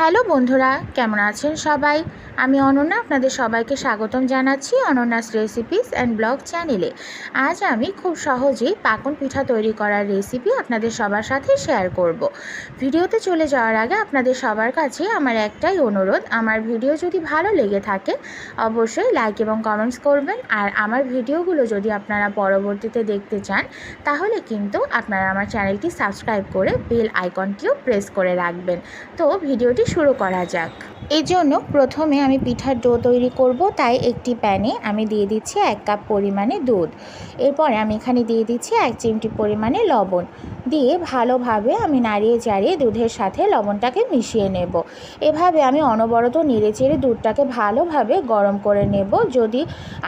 Hello বন্ধুরা, কেমন আছেন সবাই? আমি অনন্যা, আপনাদের সবাইকে স্বাগতম জানাচ্ছি অনন্যাস রেসিপিস অ্যান্ড ব্লগ চ্যানেলে। আজ আমি খুব সহজেই পাকন পিঠা তৈরি করার রেসিপি আপনাদের সবার সাথে শেয়ার করব। ভিডিওতে চলে যাওয়ার আগে আপনাদের সবার কাছে আমার একটাই অনুরোধ, আমার ভিডিও যদি ভালো লেগে থাকে, অবশ্যই লাইক এবং কমেন্টস করবেন। আর আমার ভিডিওগুলো যদি আপনারা পরবর্তীতে দেখতে চান, তাহলে কিন্তু আপনারা আমার চ্যানেলটি সাবস্ক্রাইব করে বেল আইকনটিও প্রেস করে রাখবেন। তো ভিডিওটি শুরু করা যাক। এর জন্য প্রথমে আমি পিঠার ডো তৈরি করব, তাই একটি প্যানে আমি দিয়ে দিচ্ছি এক কাপ পরিমাণে দুধ। এরপরে আমি এখানে দিয়ে দিচ্ছি এক চিমটি পরিমাণে লবণ। দিয়ে ভালোভাবে আমি নাড়িয়ে চাড়িয়ে দুধের সাথে লবণটাকে মিশিয়ে নেব। এভাবে আমি অনবরত নেড়ে চেড়ে দুধটাকে ভালোভাবে গরম করে নেব। যদি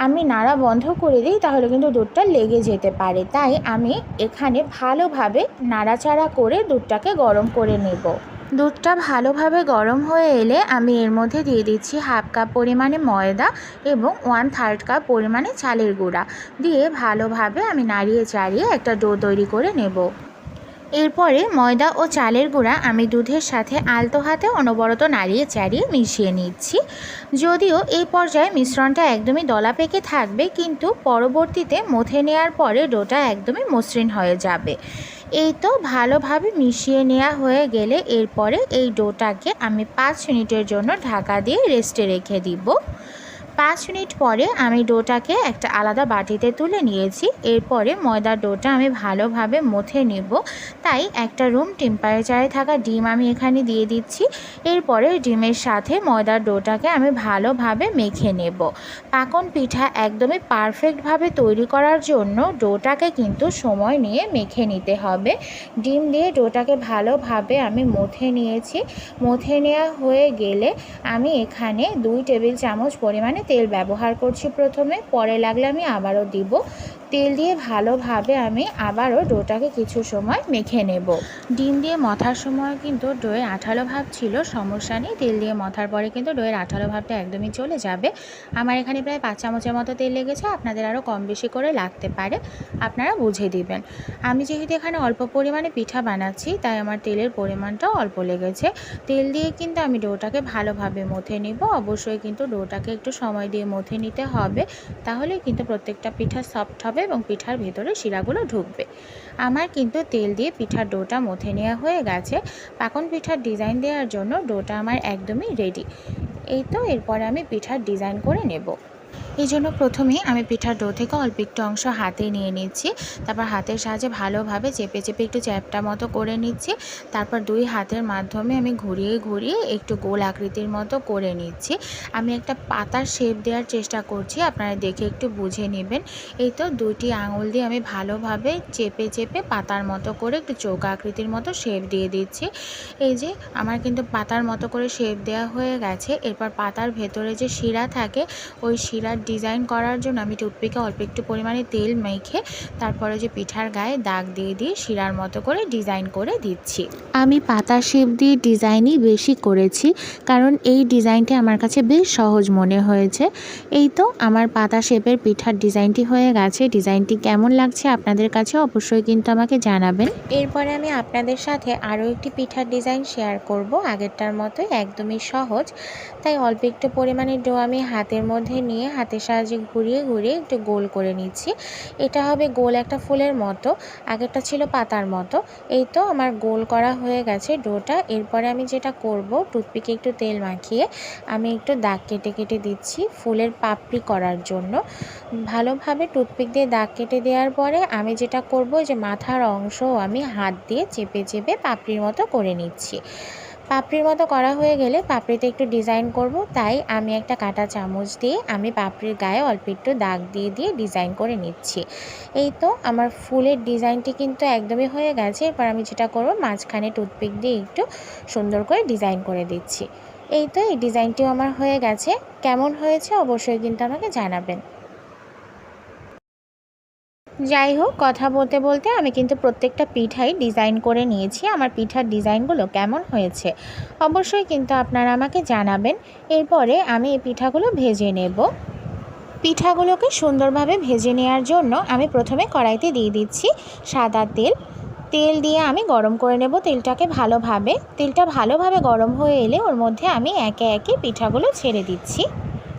আমি নাড়া বন্ধ করে দিই, তাহলে কিন্তু দুধটা লেগে যেতে পারে। তাই আমি এখানে ভালোভাবে নাড়াচাড়া করে দুধটাকে গরম করে নেব। দুধটা ভালোভাবে গরম হয়ে এলে আমি এর মধ্যে দিয়ে দিচ্ছি হাফ কাপ পরিমাণে ময়দা এবং ওয়ান থার্ড কাপ পরিমাণে চালের গুঁড়া। দিয়ে ভালোভাবে আমি নাড়িয়ে চাড়িয়ে একটা ডো তৈরি করে নেব। এরপরে ময়দা ও চালের গুঁড়া আমি দুধের সাথে আলতো হাতে অনবরত নাড়িয়ে চাড়িয়ে মিশিয়ে নিচ্ছি। যদিও এই পর্যায়ে মিশ্রণটা একদমই দলা পেকে থাকবে, কিন্তু পরবর্তীতে মথে নেওয়ার পরে ডোটা একদমই মসৃণ হয়ে যাবে। এই তো ভালোভাবে মিশিয়ে নেওয়া হয়ে গেলে এরপরে এই ডোটাকে আমি পাঁচ মিনিটের জন্য ঢাকা দিয়ে রেস্টে রেখে দিব। পাঁচ মিনিট পরে আমি ডোটাকে একটা আলাদা বাটিতে তুলে নিয়েছি। এরপরে ময়দার ডোটা আমি ভালোভাবে মথে নেব। তাই একটা রুম টেম্পারেচারে থাকা ডিম আমি এখানে দিয়ে দিচ্ছি। এরপরে ডিমের সাথে ময়দার ডোটাকে আমি ভালোভাবে মেখে নেব। পাকন পিঠা একদমই পারফেক্টভাবে তৈরি করার জন্য ডোটাকে কিন্তু সময় নিয়ে মেখে নিতে হবে। ডিম দিয়ে ডোটাকে ভালোভাবে আমি মথে নিয়েছি। মথে নেওয়া হয়ে গেলে আমি এখানে দুই টেবিল চামচ পরিমাণে তেল ব্যবহার করছি প্রথমে পরে লাগলে আমি আবারও দিব। তেল দিয়ে ভালোভাবে আমি আবারও ডোটাকে কিছু সময় মেখে নেব। ডিম দিয়ে মথার সময় কিন্তু ডোয়ের আঠালো ভাব ছিল, সমস্যা নেই। তেল দিয়ে মথার পরে কিন্তু ডোয়ের আঠালো ভাবটা একদমই চলে যাবে। আমার এখানে প্রায় পাঁচ চামচের মতো তেল লেগেছে, আপনাদের আরও কম বেশি করে লাগতে পারে, আপনারা বুঝে দিবেন। আমি যেহেতু এখানে অল্প পরিমাণে পিঠা বানাচ্ছি, তাই আমার তেলের পরিমাণটাও অল্প লেগেছে। তেল দিয়ে কিন্তু আমি ডোটাকে ভালোভাবে মথে নিব। অবশ্যই কিন্তু ডোটাকে একটু সময় দিয়ে মথে নিতে হবে। তাহলে কিন্তু প্রত্যেকটা পিঠা সফট হবে। এবং পিঠার ভেতরে শিরাগুলো ঢুকবে। আমার কিন্তু তেল দিয়ে পিঠার ডোটা মথে নেওয়া হয়ে গেছে। পাকন পিঠার ডিজাইন দেওয়ার জন্য ডোটা আমার একদমই রেডি এই তো, এরপরে আমি পিঠার ডিজাইন করে নেব। এই জন্য প্রথমে আমি পিঠার ডো থেকে অল্প একটু অংশ হাতে নিয়ে নিচ্ছি। তারপর হাতের সাহায্যে ভালোভাবে চেপে চেপে একটু চ্যাপটা মতো করে নিচ্ছি। তারপর দুই হাতের মাধ্যমে আমি ঘুরিয়ে ঘুরিয়ে একটু গোল আকৃতির মতো করে নিচ্ছি। আমি একটা পাতার শেপ দেওয়ার চেষ্টা করছি, আপনারা দেখে একটু বুঝে নেবেন। এই তো দুইটি আঙুল দিয়ে আমি ভালোভাবে চেপে চেপে পাতার মতো করে একটু চৌকা আকৃতির মতো শেপ দিয়ে দিচ্ছি। এই যে আমার কিন্তু পাতার মতো করে শেপ দেওয়া হয়ে গেছে। এরপর পাতার ভেতরে যে শিরা থাকে, ওই শিরার ডিজাইন করার জন্য আমি টুথপিকে অল্প একটু পরিমাণে তেল মেখে তারপরে যে পিঠার গায়ে দাগ দিয়ে দিয়ে শিরার মতো করে ডিজাইন করে দিচ্ছি। আমি পাতা শেপ দিয়ে ডিজাইনই বেশি করেছি, কারণ এই ডিজাইনটি আমার কাছে বেশ সহজ মনে হয়েছে। এই তো আমার পাতা শেপের পিঠার ডিজাইনটি হয়ে গেছে। ডিজাইনটি কেমন লাগছে আপনাদের কাছে অবশ্যই কিন্তু আমাকে জানাবেন। এরপরে আমি আপনাদের সাথে আরও একটি পিঠার ডিজাইন শেয়ার করব। আগেরটার মতোই একদমই সহজ, তাই অল্প একটু পরিমাণে ডো আমি হাতের মধ্যে নিয়ে হাতের সাহায্যে ঘুরিয়ে ঘুরিয়ে একটু গোল করে নিচ্ছি। এটা হবে গোল একটা ফুলের মতো, আগেরটা ছিল পাতার মতো। এই তো আমার গোল করা হয়ে গেছে ডোটা। এরপরে আমি যেটা করব, টুথপিকে একটু তেল মাখিয়ে আমি একটু দাগ কেটে কেটে দিচ্ছি ফুলের পাপড়ি করার জন্য। ভালোভাবে টুথপিক দিয়ে দাগ কেটে দেওয়ার পরে আমি যেটা করব যে মাথার অংশ আমি হাত দিয়ে চেপে চেপে পাপড়ির মতো করে নিচ্ছি। পাপড়ির মতো করা হয়ে গেলে পাপড়িতে একটু ডিজাইন করব। তাই আমি একটা কাটা চামচ দিয়ে আমি পাপড়ির গায়ে অল্প একটু দাগ দিয়ে দিয়ে ডিজাইন করে নিচ্ছি। এই তো আমার ফুলের ডিজাইনটি কিন্তু একদমই হয়ে গেছে। এরপর আমি যেটা করব, মাঝখানে টুথপিক দিয়ে একটু সুন্দর করে ডিজাইন করে দিচ্ছি। এই তো এই ডিজাইনটিও আমার হয়ে গেছে। কেমন হয়েছে অবশ্যই কিন্তু আমাকে জানাবেন। যাই হোক, কথা বলতে বলতে আমি কিন্তু প্রত্যেকটা পিঠাই ডিজাইন করে নিয়েছি। আমার পিঠার ডিজাইনগুলো কেমন হয়েছে? অবশ্যই কিন্তু আপনারা আমাকে জানাবেন। এরপরে আমি এই পিঠাগুলো ভেজে নেব। পিঠাগুলোকে সুন্দরভাবে ভেজে নেওয়ার জন্য আমি প্রথমে কড়াইতে দিয়ে দিচ্ছি সাদা তেল। তেল দিয়ে আমি গরম করে নেব তেলটাকে ভালোভাবে। তেলটা ভালোভাবে গরম হয়ে এলে ওর মধ্যে আমি একে একে পিঠাগুলো ছেড়ে দিচ্ছি।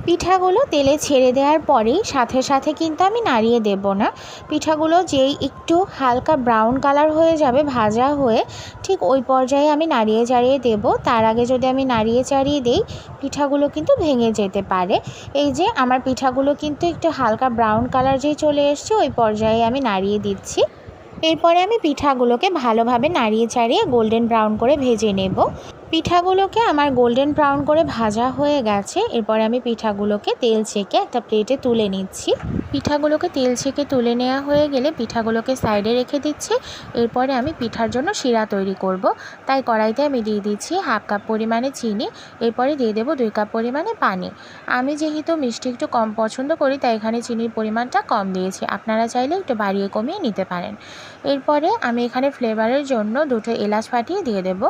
পিঠাগুলো তেলে ছেড়ে দেওয়ার পরেই সাথে সাথে কিন্তু আমি নাড়িয়ে দেব না। পিঠাগুলো যেই একটু হালকা ব্রাউন কালার হয়ে যাবে, ভাজা হয়ে ঠিক ওই পর্যায়ে আমি নাড়িয়ে চাড়িয়ে দেব। তার আগে যদি আমি নাড়িয়ে চাড়িয়ে দিই, পিঠাগুলো কিন্তু ভেঙে যেতে পারে। এই যে আমার পিঠাগুলো কিন্তু একটু হালকা ব্রাউন কালার যেই চলে এসছে, ওই পর্যায়ে আমি নাড়িয়ে দিচ্ছি। এরপরে আমি পিঠাগুলোকে ভালোভাবে নাড়িয়ে চাড়িয়ে গোল্ডেন ব্রাউন করে ভেজে নেব। পিঠাগুলোকে আমার গোল্ডেন ব্রাউন করে ভাজা হয়ে গেছে। এরপরে আমি পিঠাগুলোকে তেল ছেঁকে একটা প্লেটে তুলে নিচ্ছি। পিঠাগুলোকে তেল ছেঁকে তুলে নেওয়া হয়ে গেলে পিঠাগুলোকে সাইডে রেখে দিচ্ছি। এরপরে আমি পিঠার জন্য শিরা তৈরি করব। তাই কড়াইতে আমি দিয়ে দিচ্ছি হাফ কাপ পরিমাণে চিনি। এরপরে দিয়ে দেবো দুই কাপ পরিমাণে পানি। আমি যেহেতু মিষ্টি একটু কম পছন্দ করি, তাই এখানে চিনির পরিমাণটা কম দিয়েছি। আপনারা চাইলে একটু বাড়িয়ে কমিয়ে নিতে পারেন। এরপরে আমি এখানে ফ্লেভারের জন্য দুটো এলাচ ফাটিয়ে দিয়ে দেবো।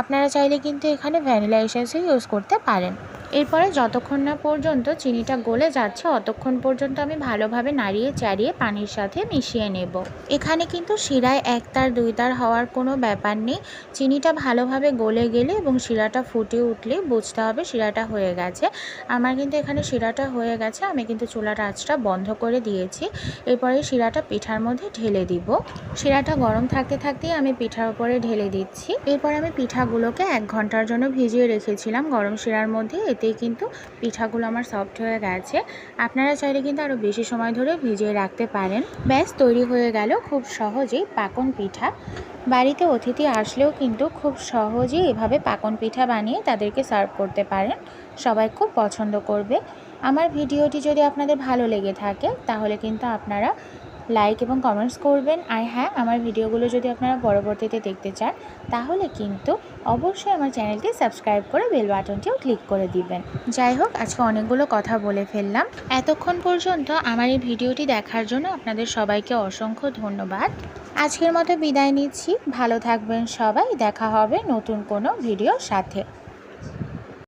আপনারা চাইলে কিন্তু এখানে ভ্যানিলা এসেন্সও ইউজ করতে পারেন। এরপরে যতক্ষণ না পর্যন্ত চিনিটা গলে যাচ্ছে, অতক্ষণ পর্যন্ত আমি ভালোভাবে নাড়িয়ে চাড়িয়ে পানির সাথে মিশিয়ে নেব। এখানে কিন্তু শিরায় এক তার, দুই তার হওয়ার কোনো ব্যাপার নেই। চিনিটা ভালোভাবে গলে গেলে এবং শিরাটা ফুটে উঠলে বুঝতে হবে শিরাটা হয়ে গেছে। আমার কিন্তু এখানে শিরাটা হয়ে গেছে, আমি কিন্তু চুলার আঁচটা বন্ধ করে দিয়েছি। এরপরে শিরাটা পিঠার মধ্যে ঢেলে দিব। শিরাটা গরম থাকতে থাকতেই আমি পিঠার উপরে ঢেলে দিচ্ছি। এরপর আমি পিঠাগুলোকে এক ঘণ্টার জন্য ভিজিয়ে রেখেছিলাম গরম শিরার মধ্যে। এতেই কিন্তু পিঠাগুলো আমার সফট হয়ে গেছে। আপনারা চাইলে কিন্তু আরও বেশি সময় ধরে ভিজিয়ে রাখতে পারেন। ব্যাস, তৈরি হয়ে গেল খুব সহজেই পাকন পিঠা। বাড়িতে অতিথি আসলেও কিন্তু খুব সহজেই এভাবে পাকন পিঠা বানিয়ে তাদেরকে সার্ভ করতে পারেন। সবাই খুব পছন্দ করবে। আমার ভিডিওটি যদি আপনাদের ভালো লেগে থাকে, তাহলে কিন্তু আপনারা লাইক এবং কমেন্টস করবেন। আর হ্যাঁ আমার ভিডিওগুলো যদি আপনারা পরবর্তীতে দেখতে চান, তাহলে কিন্তু অবশ্যই আমার চ্যানেলটি সাবস্ক্রাইব করে বেল বাটনটিও ক্লিক করে দিবেন। যাই হোক, আজকে অনেকগুলো কথা বলে ফেললাম। এতক্ষণ পর্যন্ত আমার এই ভিডিওটি দেখার জন্য আপনাদের সবাইকে অসংখ্য ধন্যবাদ। আজকের মতো বিদায় নিচ্ছি। ভালো থাকবেন সবাই। দেখা হবে নতুন কোনো ভিডিওর সাথে।